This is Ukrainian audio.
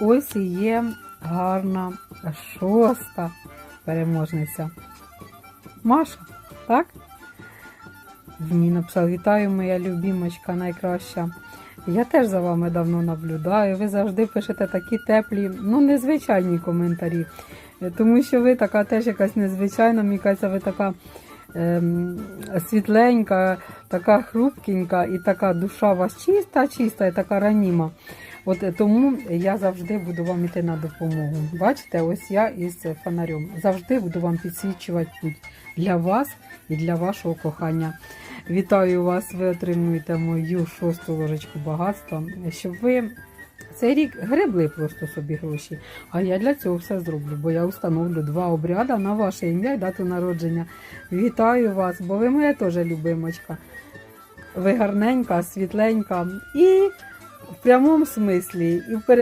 ось і є гарна шоста переможниця. Маша, так? Мені написав, вітаю, моя любімочка найкраща. Я теж за вами давно наблюдаю. Ви завжди пишете такі теплі, ну незвичайні коментарі. Тому що ви така теж якась незвичайна, мені кажеться, ви така ем, світленька, така хрупкенька і така душа у вас чиста, чиста і така раніма. От е, тому я завжди буду вам іти на допомогу. Бачите, ось я із фонарем. Завжди буду вам підсвічувати путь для вас і для вашого кохання. Вітаю вас! Ви отримуєте мою шосту ложечку багатства, щоб ви цей рік гребли просто собі гроші. А я для цього все зроблю, бо я установлю два обряди на ваше ім'я і дату народження. Вітаю вас, бо ви моя теж любимочка. Ви гарненька, світленька і в прямому смислі, і в пере-